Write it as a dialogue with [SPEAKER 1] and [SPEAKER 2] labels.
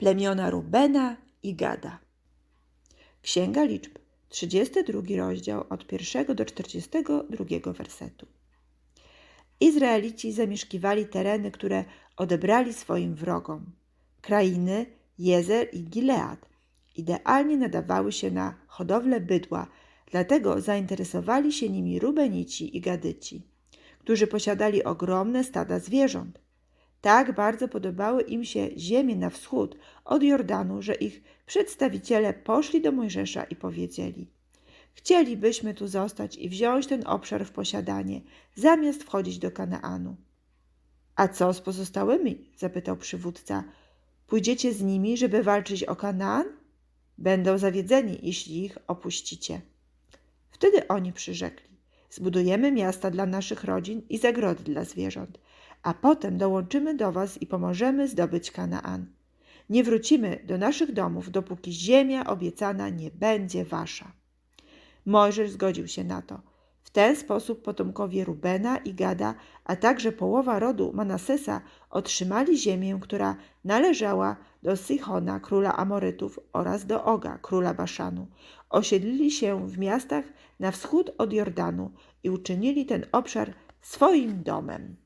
[SPEAKER 1] plemiona Rubena i Gada. Księga Liczb, 32 rozdział od 1 do 42 wersetu. Izraelici zamieszkiwali tereny, które odebrali swoim wrogom. Krainy Jezer i Gilead idealnie nadawały się na hodowlę bydła, dlatego zainteresowali się nimi Rubenici i Gadyci, którzy posiadali ogromne stada zwierząt. Tak bardzo podobały im się ziemie na wschód od Jordanu, że ich przedstawiciele poszli do Mojżesza i powiedzieli: Chcielibyśmy tu zostać i wziąć ten obszar w posiadanie, zamiast wchodzić do Kanaanu. A co z pozostałymi? zapytał przywódca. Pójdziecie z nimi, żeby walczyć o Kanaan? Będą zawiedzeni, jeśli ich opuścicie. Wtedy oni przyrzekli: Zbudujemy miasta dla naszych rodzin i zagrody dla zwierząt, a potem dołączymy do was i pomożemy zdobyć Kanaan. Nie wrócimy do naszych domów, dopóki ziemia obiecana nie będzie wasza. Mojżesz zgodził się na to. W ten sposób potomkowie Rubena i Gada, a także połowa rodu Manasesa otrzymali ziemię, która należała do Sichona, króla Amorytów oraz do Oga, króla Baszanu. Osiedlili się w miastach na wschód od Jordanu i uczynili ten obszar swoim domem.